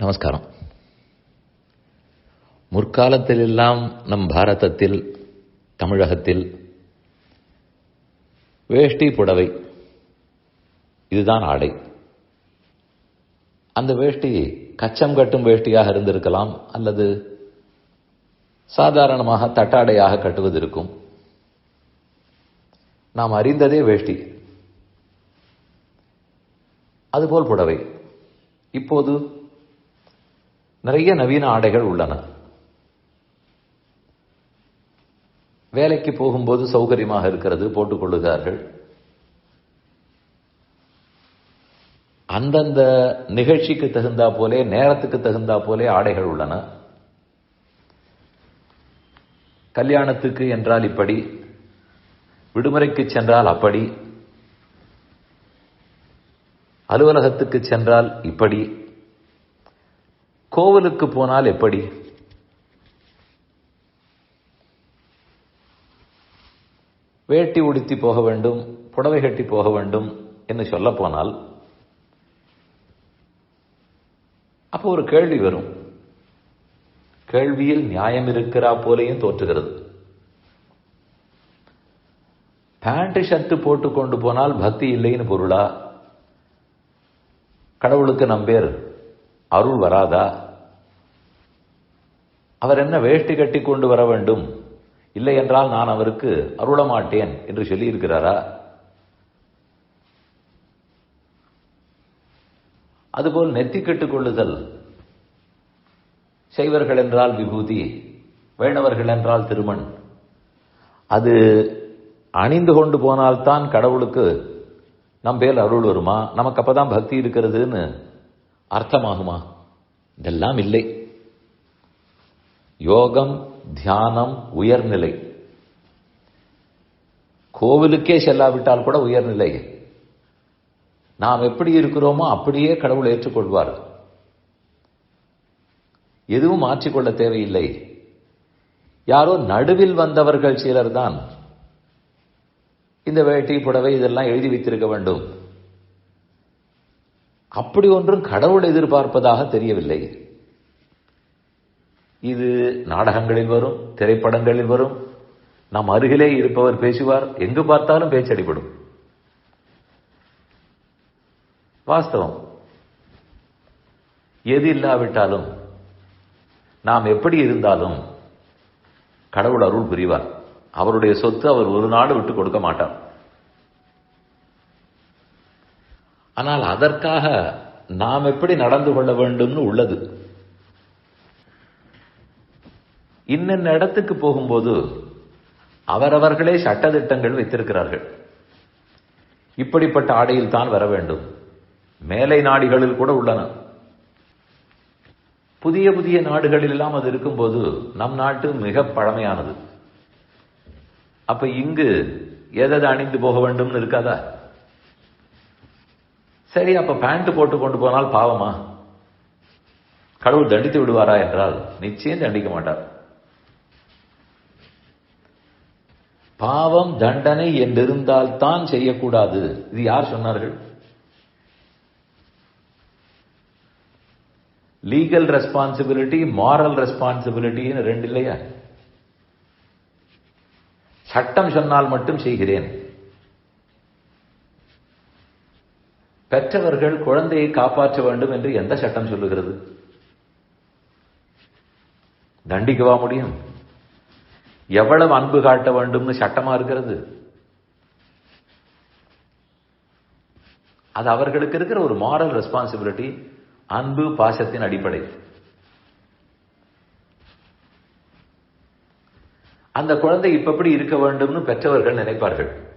நமஸ்காரம். முற்காலத்திலெல்லாம் நம் பாரதத்தில் தமிழகத்தில் வேஷ்டி புடவை இதுதான் ஆடை. அந்த வேஷ்டி கச்சம் கட்டும் வேஷ்டியாக இருந்திருக்கலாம் அல்லது சாதாரணமாக தட்டாடையாக கட்டுவது இருக்கும் நாம் அறிந்ததே வேஷ்டி. அதுபோல் புடவை. இப்போது நிறைய நவீன ஆடைகள் உள்ளன. வேலைக்கு போகும்போது சௌகரியமாக இருக்கிறது போட்டுக்கொள்ளுகிறார்கள் அந்தந்த நிகழ்ச்சிக்கு தகுந்தா போலே நேரத்துக்கு தகுந்தா போலே ஆடைகள் உள்ளன. கல்யாணத்துக்கு என்றால் இப்படி விடுமுறைக்கு சென்றால் அப்படி அலுவலகத்துக்கு சென்றால் இப்படி கோவிலுக்கு போனால் எப்படி? வேட்டி உடுத்தி போக வேண்டும் புடவை கட்டி போக வேண்டும் என்று சொல்ல போனால் அப்போ ஒரு கேள்வி வரும். கேள்வியில் நியாயம் இருக்கிறா போலையும் தோற்றுகிறது. பேண்ட் ஷர்ட் போட்டு கொண்டு போனால் பக்தி இல்லைன்னு பொருளா? கடவுளுக்கு நம்பேர். அருள் வராதா? அவர் என்ன வேஷ்டி கட்டி கொண்டு வர வேண்டும்? இல்லை என்றால் நான் அவருக்கு அருளமாட்டேன் என்று சொல்லியிருக்கிறாரா? அதுபோல் நெத்தி கட்டுக்கொள்ளுதல். செய்வர்கள் என்றால் விபூதி வேணவர்கள் என்றால் திருமண். அது அணிந்து கொண்டு போனால்தான் கடவுளுக்கு நம் பேர் அருள் வருமா? நமக்கு அப்பதான் பக்தி இருக்கிறதுன்னு அர்த்தமாகுமா? இதெல்லாம் இல்லை. யோகம் தியானம் உயர்நிலை. கோவிலுக்கே செல்லாவிட்டால் கூட உயர்நிலை. நாம் எப்படி இருக்கிறோமோ அப்படியே கடவுள் ஏற்றுக்கொள்வார். எதுவும் மாற்றிக்கொள்ள தேவையில்லை. யாரோ நடுவில் வந்தவர்கள் சிலர் தான் இந்த வேட்டி புடவை இதெல்லாம் எழுதி வைத்திருக்க வேண்டும். அப்படி ஒன்றும் கடவுள் எதிர்பார்ப்பதாக தெரியவில்லை. இது நாடகங்களில் வரும் திரைப்படங்களில் வரும். நம் அருகிலே இருப்பவர் பேசுவார் எங்கு பார்த்தாலும் பேச்சடிப்படும் வாஸ்தவம். எது இல்லாவிட்டாலும் நாம் எப்படி இருந்தாலும் கடவுள் அருள் புரிவார். அவருடைய சொத்து அவர் ஒரு நாடு விட்டு கொடுக்க மாட்டார். ஆனால் அதற்காக நாம் எப்படி நடந்து கொள்ள வேண்டும்னு உள்ளது. இன்னென்ன இடத்துக்கு போகும்போது அவரவர்களே சட்டத்திட்டங்கள் வைத்திருக்கிறார்கள். இப்படிப்பட்ட ஆடையில் தான் வர வேண்டும். மேலை நாடுகளில் கூட உள்ளன. புதிய புதிய நாடுகளில் எல்லாம் அது இருக்கும்போது நம் நாட்டு மிக பழமையானது. அப்ப இங்கு எதை அணிந்து போக வேண்டும்னு இருக்காதா? சரி அப்ப பேண்ட் போட்டு கொண்டு போனால் பாவமா? கடவுள் தண்டித்து விடுவாரா என்றால் நிச்சயம் தண்டிக்க மாட்டார். பாவம் தண்டனை என்றிருந்தால் தான் செய்யக்கூடாது. இது யார் சொன்னார்கள்? லீகல் ரெஸ்பான்சிபிலிட்டி மாரல் ரெஸ்பான்சிபிலிட்டின்னு ரெண்டு இல்லையா? சட்டம் சொன்னால் மட்டும் செய்கிறேன். பெற்றவர்கள் குழந்தையை காப்பாற்ற வேண்டும் என்று எந்த சட்டம் சொல்லுகிறது? தண்டிக்கவா முடியும். எவ்வளவு அன்பு காட்ட வேண்டும்னு சட்டமா இருக்கிறது? அது அவர்களுக்கு இருக்கிற ஒரு மாரல் ரெஸ்பான்சிபிலிட்டி அன்பு பாசத்தின் அடிப்படை. அந்த குழந்தை இப்ப எப்படி இருக்க வேண்டும்னு பெற்றவர்கள் நினைப்பார்கள்.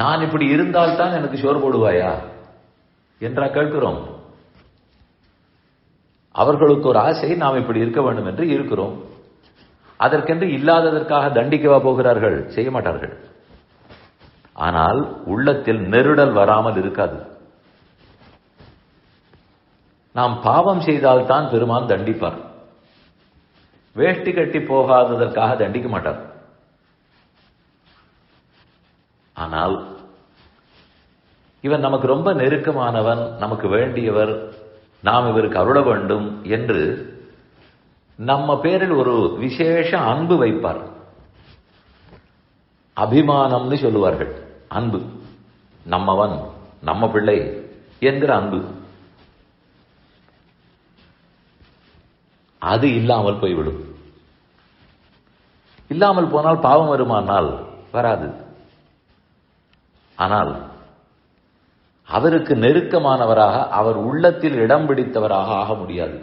நான் இப்படி இருந்தால்தான் எனக்கு சோறு போடுவாயா? என்றா கேட்கிறோம். அவர்களுக்கு ஒரு ஆசை நாம் இப்படி இருக்க வேண்டும் என்று இருக்கிறோம். அதற்கென்று இல்லாததற்காக தண்டிக்கவா போகிறார்கள்? செய்ய மாட்டார்கள். ஆனால் உள்ளத்தில் நெருடல் வராமல் இருக்காது. நாம் பாவம் செய்தால்தான் பெருமான் தண்டிப்பார். வேஷ்டி கட்டி போகாததற்காக தண்டிக்க மாட்டார். ஆனால் இவன் நமக்கு ரொம்ப நெருக்கமானவன் நமக்கு வேண்டியவர் நாம் இவருக்கு அருள வேண்டும் என்று நம்ம பேரில் ஒரு விசேஷ அன்பு வைப்பார். அபிமானம்னு சொல்லுவார்கள். அன்பு. நம்மவன் நம்ம பிள்ளை என்கிற அன்பு. அது இல்லாமல் போய்விடும். இல்லாமல் போனால் பாவம் வருமானால் வராது. ஆனால் அவருக்கு நெருக்கமானவராக அவர் உள்ளத்தில் இடம் பிடித்தவராக ஆக முடியாது.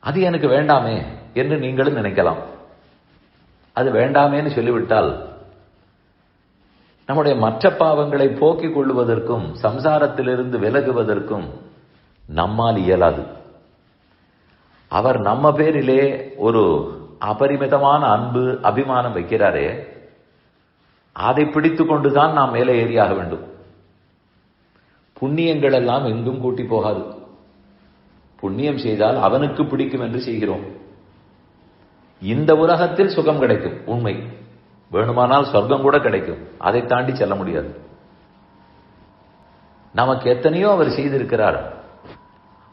அது எனக்கு வேண்டாமே என்று நீங்களும் நினைக்கலாம். அது வேண்டாமேன்னு சொல்லிவிட்டால் நம்முடைய மற்ற பாவங்களை போக்கிக் கொள்வதற்கும் சம்சாரத்திலிருந்து விலகுவதற்கும் நம்மால் இயலாது. அவர் நம்ம பேரிலே ஒரு அபரிமிதமான அன்பு அபிமானம் வைக்கிறாரே அதை பிடித்து கொண்டுதான் நாம் மேலே ஏறியாக வேண்டும். புண்ணியங்கள் எல்லாம் எங்கும் கூட்டி போகாது. புண்ணியம் செய்தால் அவனுக்கு பிடிக்கும் என்று செய்கிறோம். இந்த உலகத்தில் சுகம் கிடைக்கும் உண்மை. வேணுமானால் சொர்க்கம் கூட கிடைக்கும். அதை தாண்டி செல்ல முடியாது. நமக்கு எத்தனையோ அவர் செய்திருக்கிறார்.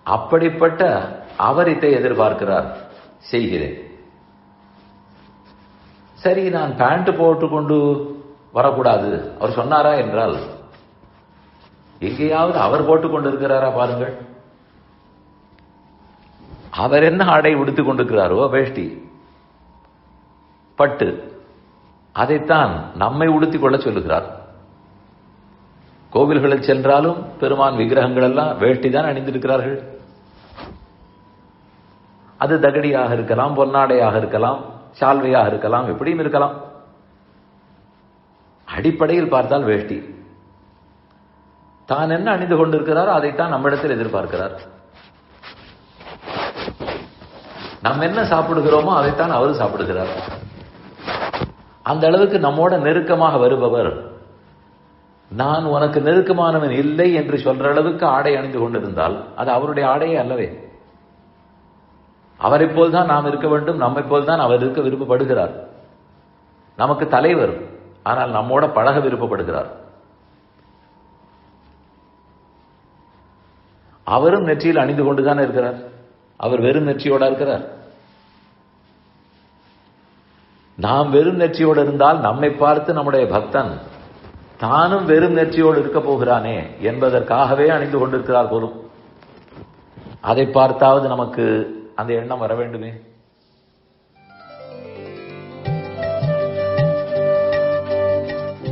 அப்படிப்பட்ட அவரித்தை எதிர்பார்க்கிறார். செய்கிறேன். சரி நான் பேண்ட் போட்டுக்கொண்டு வரக்கூடாது. அவர் சொன்னாரா என்றால் எங்கேயாவது அவர் போட்டுக் கொண்டிருக்கிறாரா பாருங்கள். அவர் என்ன ஆடை உடுத்திக் கொண்டிருக்கிறாரோ வேஷ்டி பட்டு அதைத்தான் நம்மை உடுத்திக் கொள்ள சொல்லுகிறார். கோவில்களில் சென்றாலும் பெருமான் விக்கிரகங்கள் எல்லாம் வேஷ்டி தான் அணிந்திருக்கிறார்கள். அது தகடியாக இருக்கலாம் பொன்னாடையாக இருக்கலாம் சால்வையாக இருக்கலாம் எப்படியும் இருக்கலாம். அடிப்படையில் பார்த்தால் வேஷ்டி. தான் என்ன அணிந்து கொண்டிருக்கிறாரோ அதைத்தான் நம்மிடத்தில் எதிர்பார்க்கிறார். நம்ம என்ன சாப்பிடுகிறோமோ அதைத்தான் அவர் சாப்பிடுகிறார். அந்த அளவுக்கு நம்மோட நெருக்கமாக வருபவர் நான் உனக்கு நெருக்கமானவன் இல்லை என்று சொல்ற அளவுக்கு ஆடை அணிந்து கொண்டிருந்தால் அது அவருடைய ஆடையே அல்லவே. அவரை போல்தான் நாம் இருக்க வேண்டும் நம்மை போல்தான் அவர் இருக்க விருப்பப்படுகிறார். நமக்கு தலைவர் ஆனால் நம்மோட பழக விருப்பப்படுகிறார். அவரும் நெற்றியில் அணிந்து கொண்டுதான் இருக்கிறார். அவர் வெறும் நெற்றியோட இருக்கிறார். நாம் வெறும் நெற்றியோடு இருந்தால் நம்மை பார்த்து நம்முடைய பக்தன் தானும் வெறும் நெற்றியோடு இருக்க போகிறானே என்பதற்காகவே அணிந்து கொண்டிருக்கிறார் போலும். அதை பார்த்தாவது நமக்கு அந்த எண்ணம் வர வேண்டுமே?